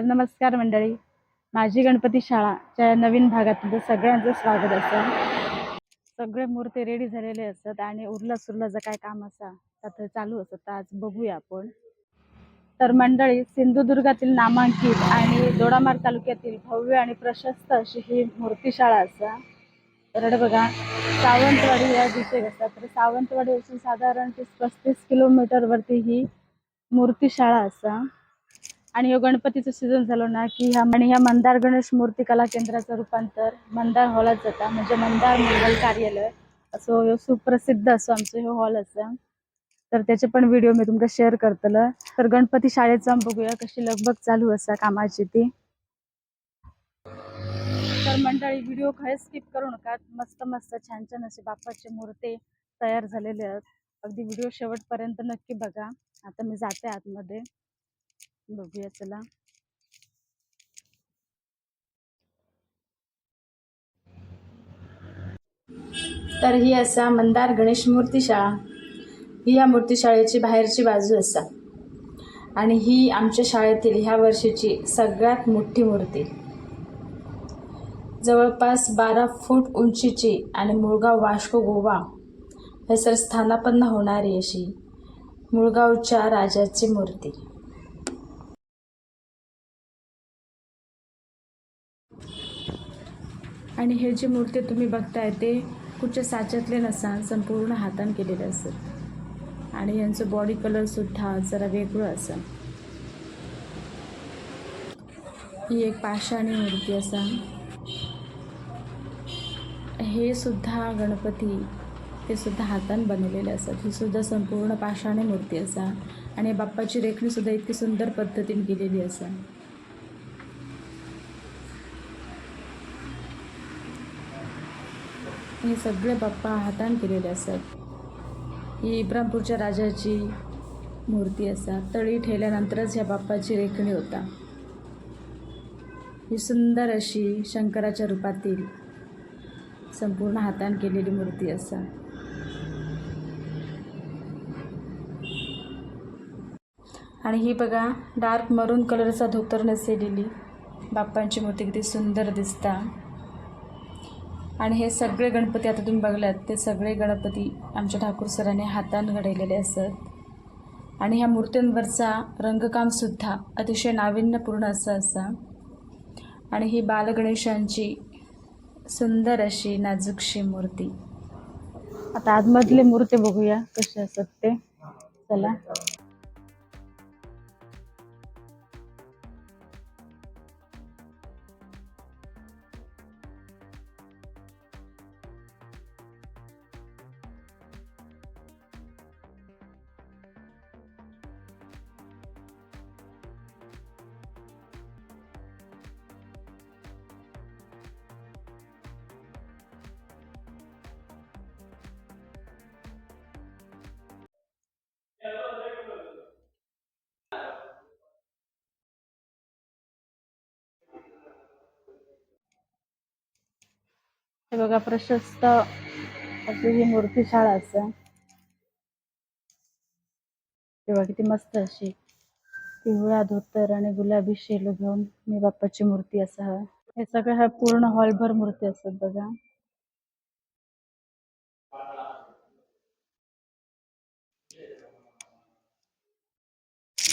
तर नमस्कार मंडळी. माझी गणपती शाळाच्या नवीन भागात तुमचं सगळ्यांचं स्वागत असतं सगळे मूर्ती रेडी झालेले असतात आणि उरला सुरलं जर काय काम असा तर चालू असत आज बघूया आपण. तर मंडळी सिंधुदुर्गातील नामांकित आणि दोडामार तालुक्यातील भव्य आणि प्रशस्त अशी ही मूर्तीशाळा असा. तर बघा सावंतवाडी या दिशेत असतात तर सावंतवाडी असून साधारण तीस पस्तीस किलोमीटरवरती ही मूर्तीशाळा असा. आणि गणपतीचं सीझन झालो ना की ह्या आणि ह्या मंदार गणेश मूर्ती कला केंद्राचं रूपांतर मंदार हॉलात जाता म्हणजे मंदार मंगल कार्यालय. असो ह्यो सुप्रसिद्ध असो आमचं हे हॉल असा. तर त्याचे पण व्हिडिओ मी तुमका शेअर करतलं. तर गणपती शाळेत जाऊन बघूया कशी लगबग चालू असा कामाची ती. तर मंडळी व्हिडिओ खरंच स्किप करू नका मस्त मस्त छान छान असे बाप्पाचे मूर्ती तयार झालेले आहेत. अगदी व्हिडिओ शेवटपर्यंत नक्की बघा. आता मी जाते आतमध्ये. बघूया चला. तर ही असा मंदार गणेश मूर्तीशाळा ही या मूर्तीशाळेची बाहेरची बाजू असा. आणि ही आमच्या शाळेतील ह्या वर्षीची सगळ्यात मोठी मूर्ती. जवळपास बारा फूट उंचीची आणि मुळगाव वास्को गोवा हेसर स्थानापन्न होणारी अशी मुळगावच्या राजाची मूर्ती. आणि हे जी मूर्ती तुम्ही बघताय ते कुठच्या साच्यातले नसान संपूर्ण हातान केलेले असत आणि यांचं बॉडी कलर सुद्धा जरा वेगळं असं ही एक पाषाणी मूर्ती असा. हे सुद्धा गणपती हे सुद्धा हातान बनवलेले असतात. ही सुद्धा संपूर्ण पाषाणी मूर्ती असा. आणि बाप्पाची रेखणी सुद्धा इतकी सुंदर पद्धतीने केलेली असा. हे सगळे बाप्पा हातान केलेले असतात. ही इब्रामपूरच्या राजाची मूर्ती असा. तळी ठेवल्यानंतरच ह्या बाप्पाची रेखणी होता. ही सुंदर अशी शंकराच्या रूपातील संपूर्ण हातान केलेली मूर्ती असा. आणि ही बघा डार्क मरून कलरचा धोतर नसेलेली बाप्पांची मूर्ती किती सुंदर दिसता. आणि हे सगळे गणपती आता तुम्ही बघलात ते सगळे गणपती आमच्या ठाकूर सरांनी हातान घडवलेले असत. आणि ह्या मूर्तींवरचा रंगकामसुद्धा अतिशय नाविन्यपूर्ण असं असा. आणि ही बालगणेशांची सुंदर अशी नाजूकशी मूर्ती. आता आतमधली मूर्ती बघूया कशी असत ते. चला. हे बघा प्रशस्त अशी ही मूर्तीशाळा असा तेव्हा किती मस्त अशी पिवळा धोतर आणि गुलाबी शेलो घेऊन मी बाप्पाची मूर्ती असा हा हे सगळं ह्या पूर्ण हॉलभर मूर्ती असतात बघा.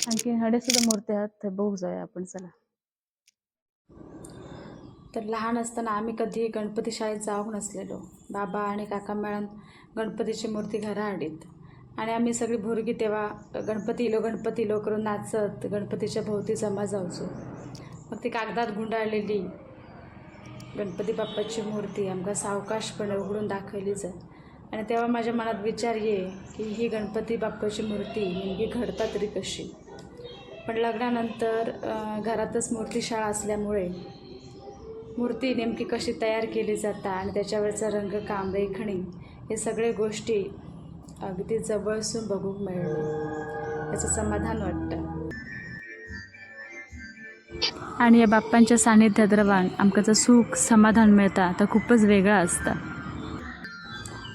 आणखी हडे सुद्धा मूर्ती आहेत बघू जाऊया आपण चला. तर लहान असताना आम्ही कधी गणपती शाळेत जाऊक नसलेलो बाबा आणि काका मिळून गणपतीची मूर्ती घरा हाडीत आणि आम्ही सगळी भुरगी तेव्हा गणपती इलो गणपती इलो करून नाचत गणपतीच्या भोवती जमा जावचो. मग ती कागदात गुंडाळलेली गणपती बाप्पाची मूर्ती आमकां सावकाशपणे उघडून दाखवली जाय. आणि तेव्हा माझ्या मनात विचार ये की ही गणपती बाप्पाची मूर्ती नेमकी घडता तरी कशी? पण लग्नानंतर घरातच मूर्तीशाळा असल्यामुळे मूर्ती नेमकी कशी तयार केली जाता आणि त्याच्यावरचं रंगकाम रेखणी हे सगळे गोष्टी अगदी जवळसून बघूक मिळणं याचं समाधान वाटतं. आणि या बाप्पांच्या सान्निध्यात रवान आमकां जर सुख समाधान मिळता. तर खूपच वेगळा असतं.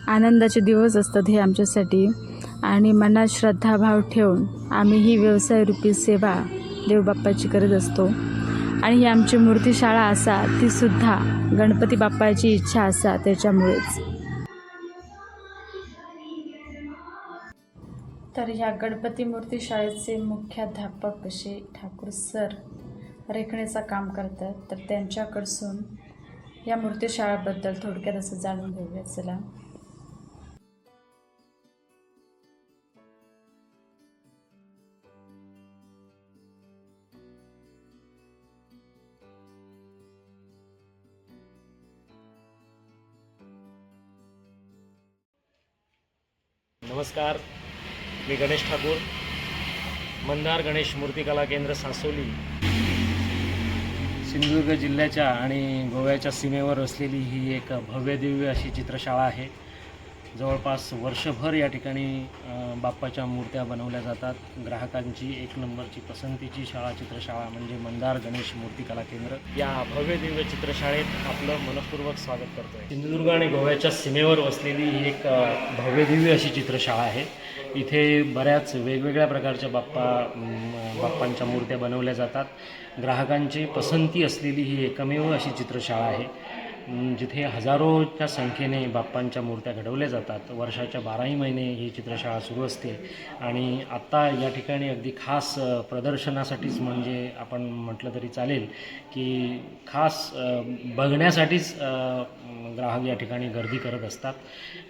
आनंदाचे दिवस असतात हे आमच्यासाठी. आणि मनात श्रद्धाभाव ठेवून आम्ही ही व्यवसायरूपी सेवा देवबाप्पाची करत असतो. आणि ही आमची मूर्तीशाळा असा ती सुद्धा गणपती बाप्पाची इच्छा असा त्याच्यामुळेच. तर ह्या गणपती मूर्ती शाळेचे मुख्याध्यापक असे ठाकूर सर रेखण्याचं काम करतात. तर त्यांच्याकडसून या मूर्तीशाळाबद्दल थोडक्यात असं जाणून घेऊया. चला. नमस्कार. मी गणेश ठाकूर. मंदार गणेश मूर्तिकला केंद्र सासोली. सिंधुदुर्ग जिल्ह्याच्या आणि गोव्याच्या सीमेवर असलेली ही एक भव्यदिव्य अशी चित्रशाळा आहे. जवळपास वर्षभर या ठिकाणी बाप्पाच्या मूर्त्या बनवल्या जातात. ग्राहकांची एक नंबरची पसंतीची शाळा चित्रशाळा म्हणजे मंदार गणेश मूर्तिकला केंद्र. या भव्यदिव्य चित्रशाळेत आपलं मनपूर्वक स्वागत करतोय. सिंधुदुर्ग आणि गोव्याच्या सीमेवर वसलेली ही एक भव्यदिव्य अशी चित्रशाळा आहे. इथे बऱ्याच वेगवेगळ्या प्रकारच्या बाप्पा बाप्पांच्या मूर्त्या बनवल्या जातात. ग्राहकांची पसंती असलेली ही एकमेव अशी चित्रशाळा आहे. जिथे हजारोच्या संख्येने बाप्पांच्या मूर्त्या घडवल्या जातात वर्षाच्या बाराही महिने ही चित्रशाळा सुरू असते. आणि आत्ता या ठिकाणी अगदी खास प्रदर्शनासाठीच म्हणजे आपण म्हटलं तरी चालेल की खास बघण्यासाठीच ग्राहक या ठिकाणी गर्दी करत असतात.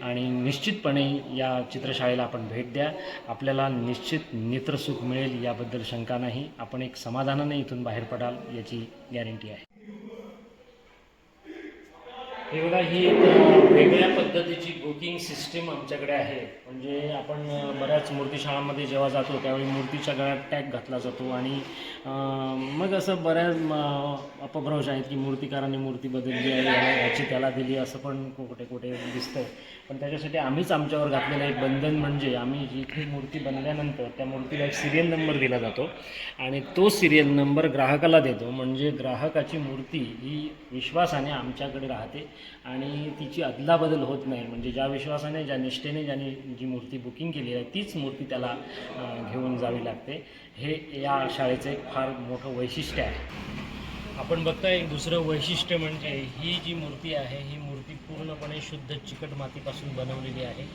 आणि निश्चितपणे या चित्रशाळेला आपण भेट द्या. आपल्याला निश्चित नेत्रसुख मिळेल याबद्दल शंका नाही. आपण एक समाधानाने इथून बाहेर पडाल याची गॅरंटी आहे. हे बघा ही एक वेगळ्या पद्धतीची बुकिंग सिस्टीम आमच्याकडे आहे. म्हणजे आपण बऱ्याच मूर्तीशाळांमध्ये जेव्हा जातो त्यावेळी मूर्तीच्या गळ्यात टॅग घातला जातो आणि मग असं बऱ्याच अपभ्रंश आहेत की मूर्तिकाराने मूर्ती बदलली आहे याची त्याला दिली असं पण कुठे कुठे दिसतं पण त्याच्यासाठी आम्हीच आमच्यावर घातलेलं एक बंधन म्हणजे आम्ही इथे मूर्ती बनल्यानंतर त्या मूर्तीला एक सिरियल नंबर दिला जातो आणि तो सिरियल नंबर ग्राहकाला देतो. म्हणजे ग्राहकाची मूर्ती ही विश्वासाने आमच्याकडे राहते. आणि तिची अदलाबदल होत नाही. म्हणजे ज्या विश्वासाने ज्या निष्ठेने ज्याने जी मूर्ती बुकिंग केली आहे तीच मूर्ती त्याला घेऊन जावी लागते. हे या शाळेचं एक फार मोठं वैशिष्ट्य आहे. आपण बघताय एक दुसरं वैशिष्ट्य म्हणजे ही जी मूर्ती आहे ही मूर्ती पूर्णपणे शुद्ध चिकट मातीपासून बनवलेली आहे.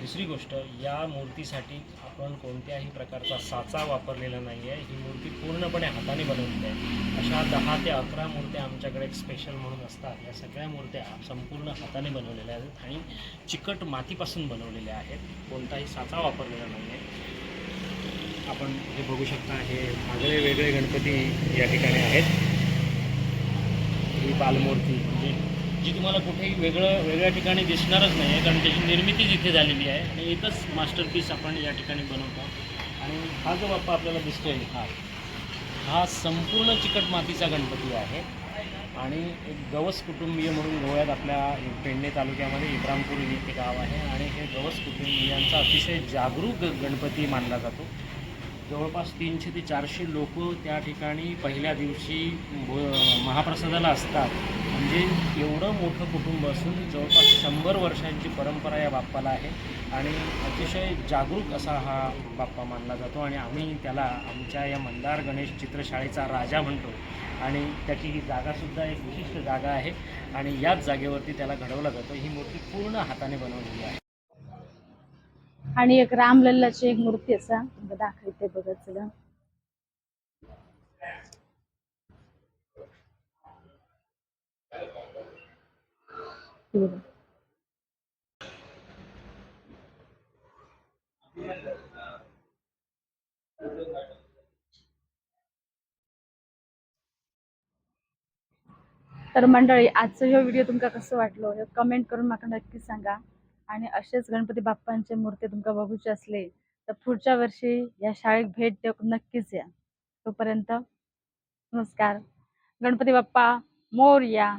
दुसरी गोष्ट या मूर्तीसाठी आपण कोणत्याही प्रकारचा साचा वापरलेला नाही आहे ही मूर्ती पूर्णपणे हाताने बनवलेली आहे. अशा दहा ते अकरा मूर्त्या आमच्याकडे एक स्पेशल म्हणून असतात. या सगळ्या मूर्त्या संपूर्ण हाताने बनवलेल्या आहेत आणि चिकट मातीपासून बनवलेल्या आहेत. कोणताही साचा वापरलेला नाही आहे आपण हे बघू शकता हे आगळे वेगळे गणपती या ठिकाणी आहेत. ही बालमूर्ती म्हणजे जी तुम्हाला कुठेही वेगळं वेगळ्या ठिकाणी दिसणारच नाही आहे कारण त्याची निर्मिती जिथे झालेली आहे आणि एकच मास्टरपीस आपण या ठिकाणी बनवतो. आणि हा जो बाप्पा आपल्याला दिसतो आहे हा हा संपूर्ण चिकट मातीचा गणपती आहे. आणि एक गवस कुटुंबीय म्हणून गोव्यात आपल्या पेडणे तालुक्यामध्ये इब्रामपूर हे गाव आहे. आणि हे गवस कुटुंबियांचा अतिशय जागरूक गणपती मानला जातो. जवळपास तीनशे ते चारशे लोक त्या ठिकाणी पहिल्या दिवशी भ- महाप्रसादाला असतात. म्हणजे एवढं मोठं कुटुंब असून जवळपास शंभर वर्षांची परंपरा या बाप्पाला आहे. आणि अतिशय जागरूक असा हा बाप्पा मानला जातो आणि आम्ही त्याला आमच्या या मंदार गणेश चित्रशाळेचा राजा म्हणतो. आणि त्याची ही जागासुद्धा एक विशिष्ट जागा आहे आणि याच जागेवरती त्याला घडवला जातो. ही मूर्ती पूर्ण हाताने बनवलेली आहे. आणि एक रामलल्लाची एक मूर्ती असा दाखवते बघत सगळं. ही तर मंडळी आजचा हा व्हिडिओ तुमका कसं वाटलो? हे कमेंट करून माका नक्की सांगा. आणि असेच गणपती बाप्पांचे मूर्ती तुमका बघूचे असले तर पुढच्या वर्षी या शाळेत भेट देऊक नक्कीच या. तोपर्यंत नमस्कार. गणपती बाप्पा मोरया.